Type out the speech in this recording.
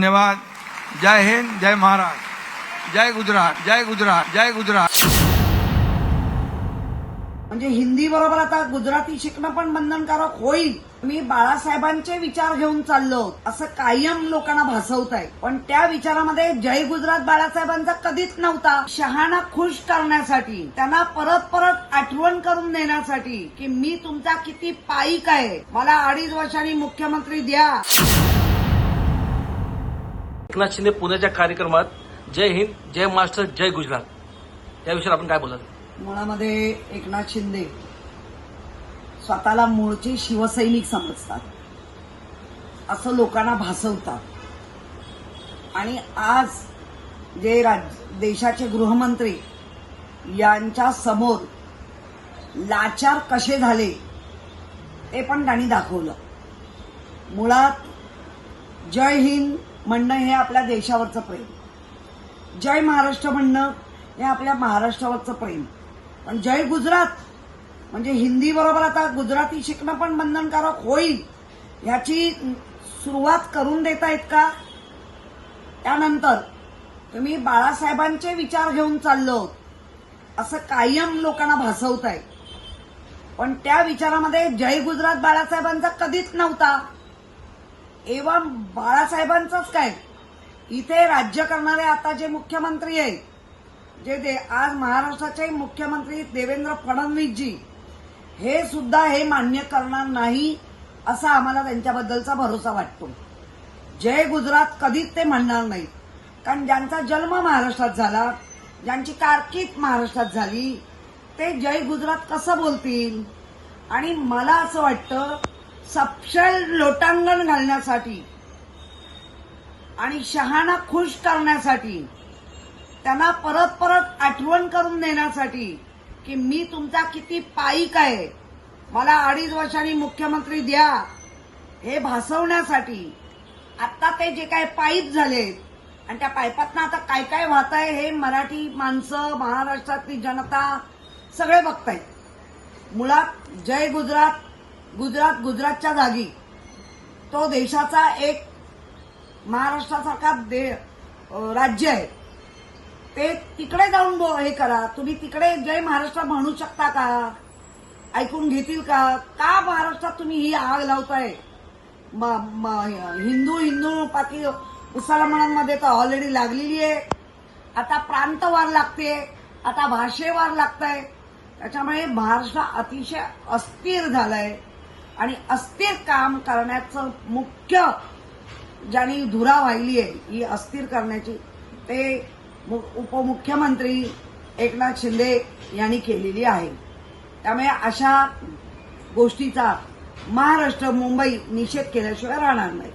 धन्यवाद। जय हिंद जय महाराष्ट्र जय गुजरात जय गुजरात जय गुजरात। म्हणजे हिंदी बरोबर आता गुजराती शिकणं पण बंधनकारक होईल. मी बाळासाहेबांचे विचार घेऊन चाललो. असं कायम लोकांना भासवत आहे पण त्या विचारामध्ये जय गुजरात बाळासाहेबांचा कधीच नव्हता. शहाणा खुश करण्यासाठी त्यांना परत परत आठवण करून देण्यासाठी की मी तुमचा किती पाईक आहे. मला अडीच वर्षांनी मुख्यमंत्री द्या. एकनाथ शिंदे पुण्याच्या कार्यक्रमात जय हिंद जय महाराष्ट्र जय गुजरात. याविषयी आपण काय बोलाल? मुळामध्ये एकनाथ शिंदे स्वतःला मूळचे शिवसैनिक समजतात. असं लोकांना भासवतात. आणि आज जे राज देशाचे गृहमंत्री यांच्या समोर लाचार कसे झाले ते पण त्यांनी दाखवलं. मुळात जय हिंद म्हणणं हे आपल्या देशावरचं प्रेम. जय महाराष्ट्र म्हणणं हे आपल्या महाराष्ट्रावरचं प्रेम. पण जय गुजरात म्हणजे हिंदी बरोबर आता गुजराती शिकणं पण बंधनकारक होईल ह्याची सुरुवात करून देत आहेत का? त्यानंतर तुम्ही बाळासाहेबांचे विचार घेऊन चाललो असं कायम लोकांना भासवत आहे पण त्या विचारामध्ये जय गुजरात बाळासाहेबांचा कधीच नव्हता. एवा बाळासाहेबांचंच काय? इथे राज्य करणारे आता जे मुख्यमंत्री आहेत जे दे आज महाराष्ट्राचे मुख्यमंत्री देवेंद्र फडणवीसजी हे सुद्धा हे मान्य करणार नाही असा आम्हाला त्यांच्याबद्दलचा भरोसा वाटतो. जय गुजरात कधीच ते म्हणणार नाही. कारण ज्यांचा जन्म महाराष्ट्रात झाला ज्यांची कारकीर्द महाराष्ट्रात झाली ते जय गुजरात कसं बोलतील? आणि मला असं वाटतं सपशेल लोटांगण घालण्यासाठी आणि शहाणा खुश करण्यासाठी त्यांना परत परत आठवण करून देण्यासाठी की मी तुमचा किती पाईक आहे. मला अडीच वर्षांनी मुख्यमंत्री द्या. हे भासवण्यासाठी आता ते जे काय पाईप झालेत आणि त्या पायपातनं आता काय काय वाहत आहे हे मराठी माणसं महाराष्ट्रातली जनता सगळे बघतायत. मुळात जय गुजरात गुजरात गुजरातच्या जागी. तो देशाचा एक महाराष्ट्रासारखा दे राज्य आहे. ते तिकडे जाऊन बो- हे करा. तुम्ही तिकडे जय महाराष्ट्र म्हणू शकता का? ऐकून घेतील का? का महाराष्ट्रात तुम्ही ही आग लावताय? म- म- हिंदू हिंदू पाकी मुसलमानांमध्ये तर ऑलरेडी लागलेली आहे. आता प्रांतवार लागते. आता भाषेवार लागतंय. त्याच्यामुळे महाराष्ट्र अतिशय अस्थिर झालाय. आणि अस्थिर काम करण्याचं मुख्य ज्यांनी धुरा वाहिली आहे ही अस्थिर करण्याची ते मु- उपमुख्यमंत्री एकनाथ शिंदे यांनी केलेली आहे. त्यामुळे अशा गोष्टीचा महाराष्ट्र मुंबई निषेध केल्याशिवाय राहणार नाही.